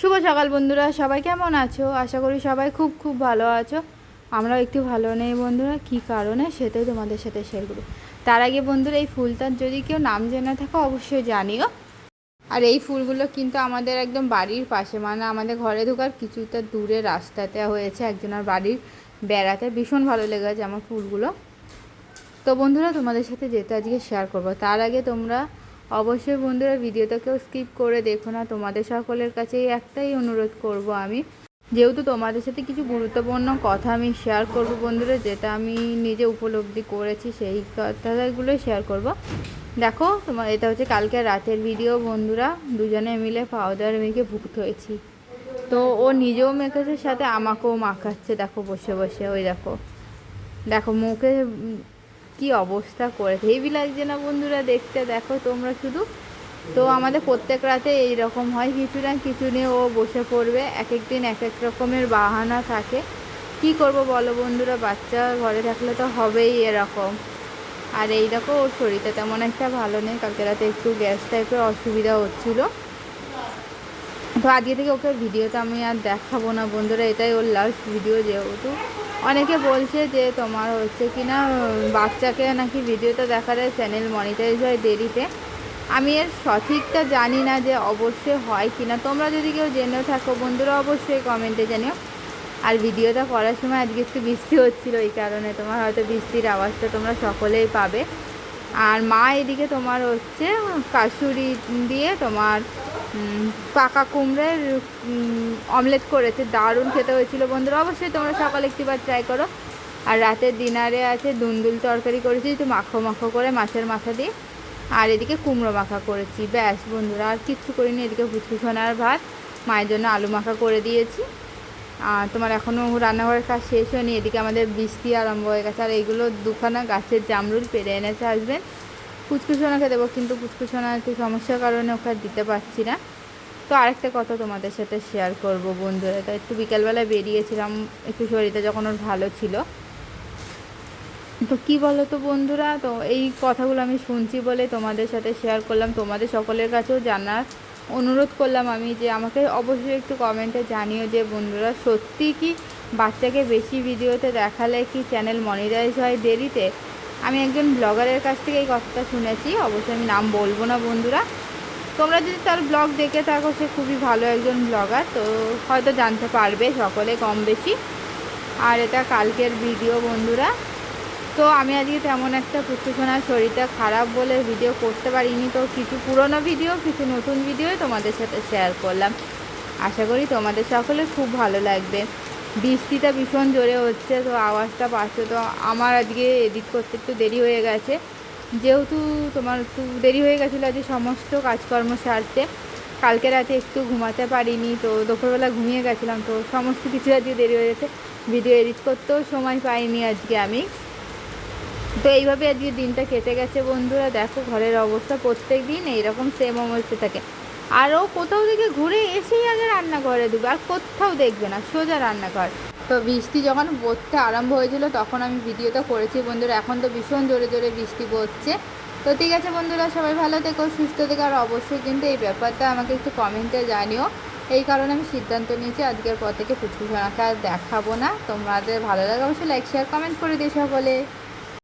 শুভ সকাল বন্ধুরা, সবাই কেমন আছো? আশা করি সবাই খুব খুব ভালো আছো। আমরাও একটু ভালো নেই বন্ধুরা, কী কারণে সেটাই তোমাদের সাথে শেয়ার করব তার আগে বন্ধুরা, এই ফুলটার যদি কেউ নাম জেনে থাকো, অবশ্যই জানিও। আর এই ফুলগুলো কিন্তু আমাদের একদম বাড়ির পাশে মানে আমাদের ঘরে ঢোকার কিছুটা দূরে রাস্তাতে হয়েছে একজনের বাড়ির বেড়াতে। ভীষণ ভালো লেগেছে আমার ফুলগুলো। তো বন্ধুরা, তোমাদের সাথে যেটা আজকে শেয়ার করব, তার আগে তোমরা অবশ্যই বন্ধুরা ভিডিওটা কেউ স্কিপ করে দেখো না, তোমাদের সকলের কাছে এই একটাই অনুরোধ করব আমি। যেহেতু তোমাদের সাথে কিছু গুরুত্বপূর্ণ কথা আমি শেয়ার করব বন্ধুরা, যেটা আমি নিজে উপলব্ধি করেছি, সেই কথাগুলোই শেয়ার করব। দেখো তোমার এটা হচ্ছে কালকে রাতের ভিডিও বন্ধুরা, দুজনে মিলে পাউডার মেখে ভুক্ত হয়েছি। তো ও নিজেও মেখেছে, সাথে আমাকেও মাখাচ্ছে, দেখো বসে বসে, ওই দেখো। দেখো, মুখে কি অবস্থা করেছে? হেভি লাগছে না বন্ধুরা? দেখতে দেখো তোমরা শুধু। তো আমাদের প্রত্যেক রাতে এই রকম হয়। কিছু না কিছু নিয়ে ও বসে পড়বে। এক এক দিন এক এক রকমের বাহানা থাকে। কি করব বলো বন্ধুরা? বাচ্চা ঘরে থাকলে তো হবেই এরকম। আর এই দেখো, ওর শরীরটা তেমন একটা ভালো নেই। কালকে রাতে একটু গ্যাস টাইপের অসুবিধা হচ্ছিল। তো আজকে থেকে ওকে ভিডিওটা আমি আর দেখাবো না বন্ধুরা। এটাই ওর লাস্ট ভিডিও যেহেতু। অনেকে বলছে যে তোমার হচ্ছে কি না বাচ্চাকে নাকি ভিডিওটা দেখালে চ্যানেল মনিটাইজ হয় দেরিতে। আমি এর সঠিকটা জানি না যে অবশ্যই হয় কি না তোমরা যদি কেউ জেনেও থাকো, বন্ধুরা অবশ্যই কমেন্টে জানিও। আর ভিডিওটা করার সময় আজকে একটু বৃষ্টি হচ্ছিল, এই কারণে তোমার হয়তো বৃষ্টির আওয়াজটা তোমরা সকলেই পাবে। আর মা এদিকে তোমার হচ্ছে কাসুরি দিয়ে তোমার পাকা কুমড়ের অমলেট করেছে। দারুণ খেতে হয়েছিল বন্ধুরা। অবশ্যই তোমরা সকালে একটিবার ট্রাই করো। আর রাতের ডিনারে আছে দুন্দুল তরকারি করেছি, একটু মাখো মাখো করে মাছের মাথা দিয়ে। আর এদিকে কুমড়ো মাখা করেছি। ব্যাস বন্ধুরা, আর কিচ্ছু করিনি। এদিকে ফুচকুছনার ভাত, মায়ের জন্য আলু মাখা করে দিয়েছি। আর তোমার এখনও রান্নাঘরের কাজ শেষ হয়নি। এদিকে আমাদের বৃষ্টি আরম্ভ হয়ে গেছে। আর এইগুলো দুখানা গাছের জামরুল পেরে এনেছে আসবেন পুচকুসোনাকে দেবো, কিন্তু পুচকুসোনা একটু সমস্যার কারণে ওকে দিতে পারছি না। তো আরেকটা কথা তোমাদের সাথে শেয়ার করব বন্ধুরা। তো একটু বিকালবেলায় বেরিয়েছিলাম, একটু শরীরটা যখন ওর ভালো ছিল। তো কি বলো তো বন্ধুরা, তো এই কথাগুলো আমি শুনছি বলে তোমাদের সাথে শেয়ার করলাম। তোমাদের সকলের কাছেও জানার অনুরোধ করলাম আমি যে আমাকে অবশ্যই একটু কমেন্টে জানিও যে বন্ধুরা, সত্যি কি বাচ্চাকে বেশি ভিডিওতে দেখালে কি চ্যানেল মনিটাইজ হয় দেরিতে? আমি একজন ব্লগারের কাছ থেকে এই কথাটা শুনেছি। অবশ্যই আমি নাম বলব না বন্ধুরা। তোমরা যদি তার ব্লগ দেখে থাকো, সে খুবই ভালো একজন ব্লগার, তো হয়তো জানতে পারবে সকলে কম বেশি। আর এটা কালকের ভিডিও বন্ধুরা। তো আমি আজকে তেমন একটা পুষ্টিশোনার শরীরটা খারাপ বলে ভিডিও করতে পারিনি। তো কিছু পুরনো ভিডিও, কিছু নতুন ভিডিও তোমাদের সাথে শেয়ার করলাম। আশা করি তোমাদের সকলে খুব ভালো লাগবে। বৃষ্টিটা ভীষণ জোরে হচ্ছে, তো আওয়াজটা পাচ্ছে, তো আমার আজকে এডিট করতে একটু দেরি হয়ে গেছে। যেহেতু তোমার একটু দেরি হয়ে গেছিল আজকে সমস্ত কাজকর্ম সারতে, কালকে রাতে একটু ঘুমাতে পারিনি, তো দুপুরবেলা ঘুমিয়ে গেছিলাম, তো সমস্ত কিছু আজকে দেরি হয়ে গেছে। ভিডিও এডিট করতেও সময় পাইনি আজকে আমি। তো এইভাবে আজকে দিনটা কেটে গেছে বন্ধুরা, দেখো ঘরের অবস্থা প্রত্যেক দিন এইরকম সেম অবস্থা থাকে। আরও কোথাও থেকে ঘুরে এসেই আগে রান্নাঘরে দেবে আর কোথাও দেখবে না, সোজা রান্নাঘর। তো বৃষ্টি যখন পড়তে আরম্ভ হয়েছিল, তখন আমি ভিডিওটা করেছি। বন্ধুরা, এখন তো ভীষণ জোরে জোরে বৃষ্টি পড়ছে। তো ঠিক আছে বন্ধুরা, সবাই ভালো থেকো, সুস্থ থেকো, আর অবশ্যই কিন্তু এই ব্যাপারটা আমাকে একটু কমেন্টে জানিও। এই কারণে আমি সিদ্ধান্ত নিয়েছি আজকের পর থেকে ফুচকুচনাকে আর দেখাবো না। তোমাদের ভালো লাগে অবশ্যই লাইক শেয়ার কমেন্ট করে দিও সকলে।